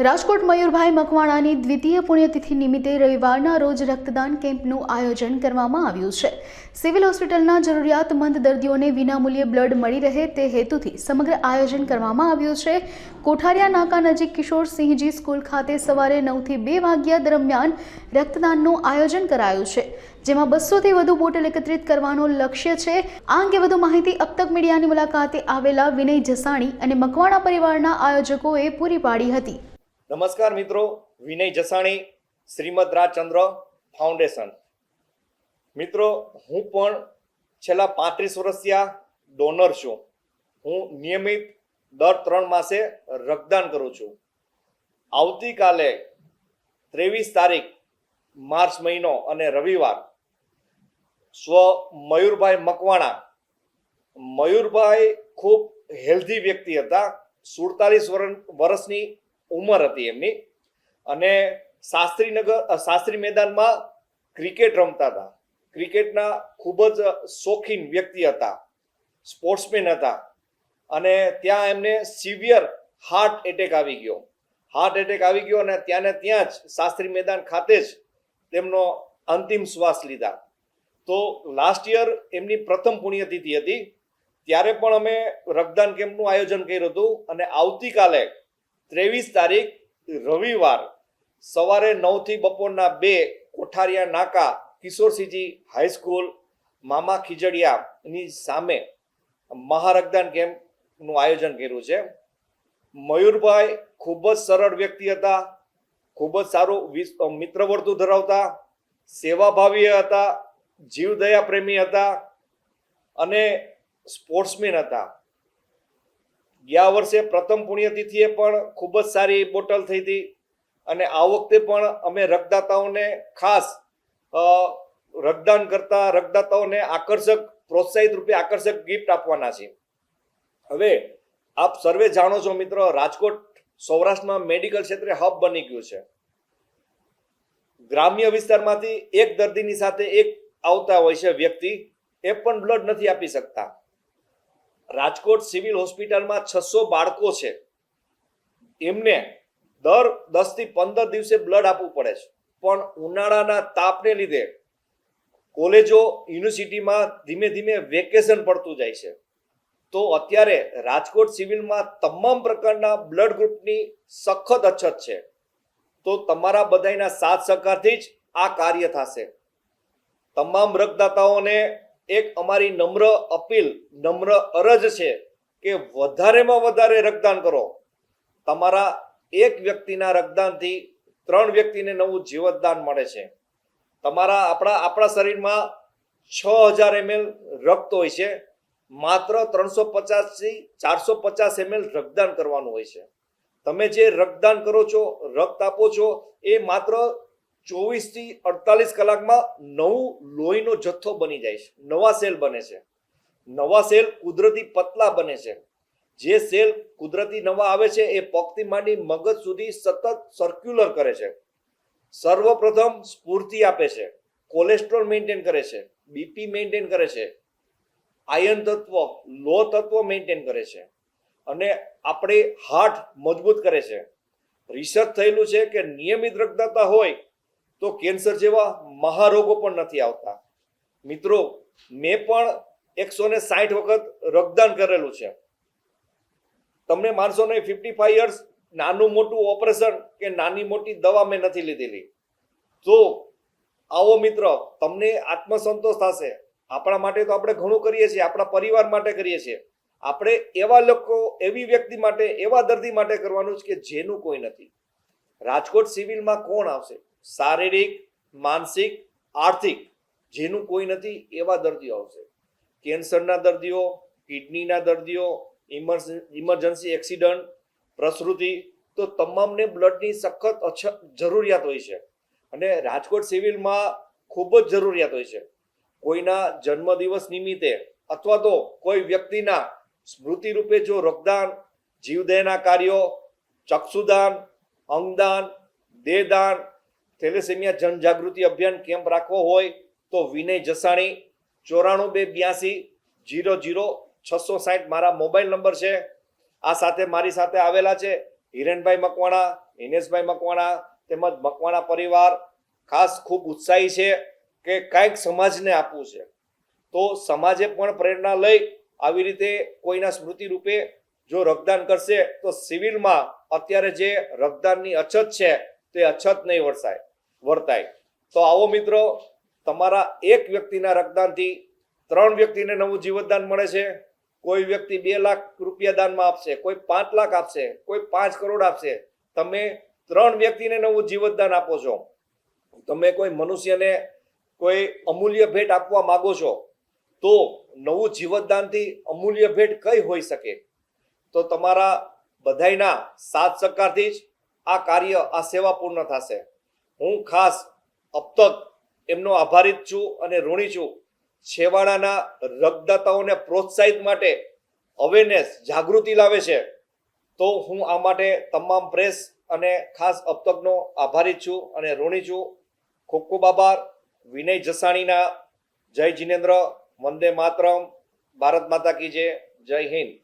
રાજકોટ મયુરભાઈ મકવાણાની દ્વિતીય પુણ્યતિથિ નિમિત્તે રવિવારના રોજ રક્તદાન કેમ્પનું આયોજન કરવામાં આવ્યું છે. સિવિલ હોસ્પિટલના જરૂરિયાતમંદ દર્દીઓને વિનામૂલ્યે બ્લડ મળી રહે તે હેતુથી સમગ્ર આયોજન કરવામાં આવ્યું છે. કોઠારિયા નાકા નજીક કિશોરસિંહજી સ્કૂલ ખાતે સવારે નવથી બે વાગ્યા દરમિયાન રક્તદાનનું આયોજન કરાયું છે, જેમાં બસોથી વધુ બોટલ એકત્રિત કરવાનો લક્ષ્ય છે. આ અંગે વધુ માહિતી અબતક મીડિયાની મુલાકાતે આવેલા વિનય જસાણી અને મકવાણા પરિવારના આયોજકોએ પૂરી પાડી હતી. નમસ્કાર મિત્રો, વિનય જસાણી, શ્રીમદ રાજચંદ્ર ફાઉન્ડેશન. મિત્રો, હું પણ છેલ્લા પાંત્રીસ વર્ષથી ડોનર છું. હું નિયમિત દર ત્રણ માસે રક્તદાન કરું છું. આવતીકાલે ત્રેવીસ તારીખ, માર્ચ મહિનો અને રવિવાર, સ્વ મયુરભાઈ મકવાણા. મયુરભાઈ ખૂબ હેલ્ધી વ્યક્તિ હતા. સુડતાલીસ વર્ષની ઉંમર હતી એમની. અને શાસ્ત્રીનગર શાસ્ત્રી મેદાનમાં ક્રિકેટ રમતા હતા. ક્રિકેટના ખૂબ જ શોખીન વ્યક્તિ હતા. સ્પોર્ટ્સમેન હતા. અને ત્યાં એમને સિવિયર હાર્ટ એટેક આવી ગયો. હાર્ટ એટેક આવી ગયો અને ત્યાં ને ત્યાં જ શાસ્ત્રી મેદાન ખાતે જ તેમનો અંતિમ શ્વાસ લીધા. તો લાસ્ટ યર એમની પ્રથમ પુણ્યતિથિ હતી. ત્યારે પણ અમે રક્તદાન કેમ્પનું આયોજન કર્યું હતું અને આવતીકાલે ત્રેવીસ તારીખ, રવિવાર સવારે નવથી બપોરના બે કોઠારિયા નાકા કિશોરસિંહજી હાઈસ્કૂલ મામા ખીજડીયાની સામે મહારક્તદાન કેમ્પનું આયોજન કર્યું છે. મયુરભાઈ ખૂબ જ સરળ વ્યક્તિ હતા, ખૂબ જ સારું મિત્રવર્તુ મિત્ર ધરાવતા, સેવાભાવી હતા, જીવદયા પ્રેમી હતા અને સ્પોર્ટ્સમેન હતા. ગયા વર્ષે પ્રથમ પુણ્યતિથિએ પણ ખૂબ જ સારી બોટલ થઈ હતી. અને આ વખતે પણ અમે રક્તદાતાઓને ખાસ રક્તદાન કરતા રક્તદાતાઓને આકર્ષક, પ્રોત્સાહિત રૂપે આકર્ષક ગિફ્ટ આપવાના છે હવે આપ સર્વે જાણો છો મિત્રો, રાજકોટ સૌરાષ્ટ્રમાં મેડિકલ ક્ષેત્રે હબ બની ગયું છે. ગ્રામ્ય વિસ્તારમાંથી એક દર્દીની સાથે એક આવતા હોય છે વ્યક્તિ, એ પણ બ્લડ નથી આપી શકતા. રાજકોટ સિવિલ હોસ્પિટલમાં છસો બાળકો છે. એમને દર દસથી પંદર દિવસે બ્લડ આપવું પડે છે. પણ ઉનાળાના તાપને લીધે કોલેજો, યુનિવર્સિટીમાં ધીમે ધીમે વેકેશન પડતું જાય છે. તો અત્યારે રાજકોટ સિવિલમાં તમામ પ્રકારના બ્લડ ગ્રુપની સખત અછત છે. તો તમારા બધાના સાથ સહકારથી જ આ કાર્ય થશે. તમામ રક્તદાતાઓને એક અમારી નમ્ર અપીલ, નમ્ર અરજ છે કે વધારેમાં વધારે રક્તદાન કરો. તમારા એક વ્યક્તિના રક્તદાનથી ત્રણ વ્યક્તિને નવું જીવતદાન મળે છે. તમારા આપણા આપણા શરીરમાં છ હજાર એમએલ રક્ત હોય છે. માત્ર ત્રણસો પચાસથી ચારસો પચાસ એમએલ રક્તદાન કરવાનું હોય છે. તમે જે રક્તદાન કરો છો, રક્ત આપો છો, એ માત્ર ચોવીસથી અડતાલીસ કલાકમાં નવું લોહીનો જથ્થો બની જાય છે. નવા સેલ બને છે. નવા સેલ કુદરતી પતલા બને છે. જે સેલ કુદરતી નવા આવે છે એ પગથી માંડી મગજ સુધી સતત સર્ક્યુલર કરે છે. સર્વપ્રથમ સ્ફૂર્તિ આપે છે. કોલેસ્ટ્રોલ મેન્ટેન કરે છે. બીપી મેન્ટેન કરે છે. આયન તત્વ લો તત્વ મેન્ટેન કરે છે. અને આપણે હાર્ટ મજબૂત કરે છે. રિસર્ચ થયેલું છે કે નિયમિત રક્તદાતા હોય તો કેન્સર જેવા મહારોગો પણ નથી આવતા. મિત્રો, મેં પણ એકસો ને સાઠ વખત રક્તદાન કરેલું છે. તમને માનશો નહીં ફિફ્ટી ફાઈવ યર્સ નાનું મોટું ઓપરેશન કે નાની મોટી દવા મેં નથી લીધેલી. તો આવો મિત્ર, તમને આત્મસંતોષ થશે. આપણા માટે તો આપણે ઘણું કરીએ છીએ, આપણા પરિવાર માટે કરીએ છીએ. આપણે એવા લોકો, એવી વ્યક્તિ માટે, એવા દર્દી માટે કરવાનું છે કે જેનું કોઈ નથી. રાજકોટ સિવિલમાં કોણ આવશે? શારીરિક, માનસિક, આર્થિક, જેનું કોઈ નથી, એવા દર્દીઓ આવશે. કેન્સરના દર્દીઓ, કિડનીના દર્દીઓ ઇમરજન્સી એક્સિડન્ટ, પ્રસૃતિ, તો તમામને બ્લડની સખત અછત જરૂરિયાત હોય છે. અને રાજકોટ સિવિલમાં ખૂબ જ જરૂરિયાત હોય છે. કોઈના જન્મદિવસ નિમિત્તે અથવા તો કોઈ વ્યક્તિના સ્મૃતિ રૂપે જો રક્તદાન, જીવદયના કાર્યો, ચક્ષુદાન, અંગદાન, દેહદાન થેલેસેમિયા જનજાગૃતિ અભિયાન કેમ્પ રાખવો હોય તો વિનય જસાણી, ચોરાણું બે બ્યાસી, જીરો જીરો, છસો સાઠ મારા મોબાઈલ નંબર છે. આ સાથે મારી સાથે આવેલા છે હિરેનભાઈ મકવાણા હિનેશભાઈ મકવાણા તેમજ મકવાણા પરિવાર. ખાસ ખૂબ ઉત્સાહી છે કે કાંઈક સમાજને આપવું છે. તો સમાજે પણ પ્રેરણા લઈ આવી રીતે કોઈના સ્મૃતિ રૂપે જો રક્તદાન કરશે તો સિવિલમાં અત્યારે જે રક્તદાનની અછત છે તે અછત નહીં વરસાય. વર્તાય. તો આવો મિત્રો, તમારા એક વ્યક્તિના રક્તદાનથી ત્રણ વ્યક્તિને નવું જીવતદાન મળે છે. કોઈ વ્યક્તિ બે લાખ રૂપિયા દાનમાં આપશે, કોઈ પાંચ લાખ આપશે, કોઈ પાંચ કરોડ આપશે. તમે ત્રણ વ્યક્તિને નવું જીવતદાન આપો છો. તમે કોઈ મનુષ્યને કોઈ અમૂલ્ય ભેટ આપવા માગો છો, તો નવું જીવતદાનથી અમૂલ્ય ભેટ કઈ હોઈ શકે? તો તમારા બધાયના સાથ સહકારથી જ આ કાર્ય, આ સેવા પૂર્ણ થશે. હું ખાસ અબ એમનો આભારિત છું અને ઋણી છું. છેવાડાના રક્તદાતાઓને પ્રોત્સાહિત માટે અવેરનેસ જાગૃતિ લાવે છે. તો હું આ માટે તમામ પ્રેસ અને ખાસ અબ તકનો આભારી છું અને ઋણી છું. ખૂબ ખૂબ આભાર. વિનય જસાણીના જય જિનેન્દ્ર. વંદે માતરમ. ભારત માતા કી જય. જય હિન્દ.